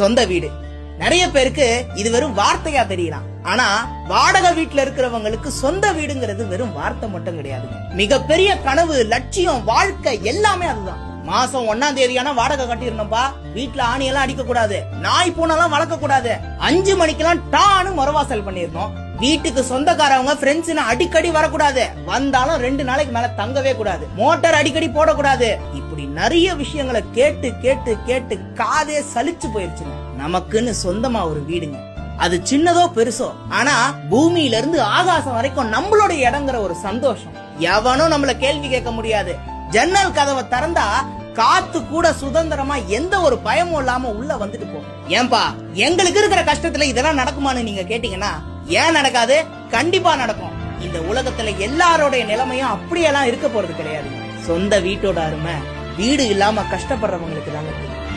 சொந்த வீடு. நிறைய பேருக்கு இது வெறும் வார்த்தையா தெரியலாம். ஆனா வாடகை வீட்டுல இருக்கிறவங்களுக்கு சொந்த வீடுங்கிறது வெறும் வார்த்தை மட்டும் கிடையாதுங்க. மிகப்பெரிய கனவு லட்சியம் வாழ்க்கை எல்லாமே அதுதான். மாசம் ஒன்னாம் தேதியான வாடகை கட்டிடணும்பா. வீட்டுல ஆணியெல்லாம் அடிக்க கூடாது நாய் பூனெல்லாம் வளர்க்க கூடாது அஞ்சு மணிக்கெல்லாம் டானு மறுவாசல் பண்ணிடணும். வீட்டுக்கு சொந்தக்காரவங்க ஃப்ரெண்ட்ஸ்னு அடிக்கடி வரக்கூடாது. வந்தாலும் ரெண்டு நாளைக்கு மேல தங்கவே கூடாது. மோட்டார் அடிக்கடி போடக்கூடாது. இப்படி நிறைய விஷயங்களை கேட்டு கேட்டு கேட்டு காதே சலிச்சு போயிருச்சுங்க. நமக்குன்னு சொந்தமா ஒரு வீடுங்க. அது சின்னதோ பெருசோ ஆனா பூமியில இருந்து ஆகாசம் வரைக்கும் நம்மளோட இடங்கிற ஒரு சந்தோஷம். எவனும் நம்மள கேள்வி கேட்க முடியாது. ஜன்னல் கதவை திறந்தா காத்து கூட சுதந்திரமா எந்த ஒரு பயமும் இல்லாம உள்ள வந்துட்டு போகும். ஏன்பா எங்களுக்கு இருக்கிற கஷ்டத்துல இதெல்லாம் நடக்குமான்னு நீங்க கேட்டீங்கன்னா ஏன் நடக்காது? கண்டிப்பா நடக்கும். இந்த உலகத்துல எல்லாரோடைய நிலைமையும் அப்படியெல்லாம் இருக்க போறது கிடையாது. சொந்த வீட்டோட அருமை வீடு இல்லாம கஷ்டப்படுறவங்களுக்கு தாங்க தெரியும்.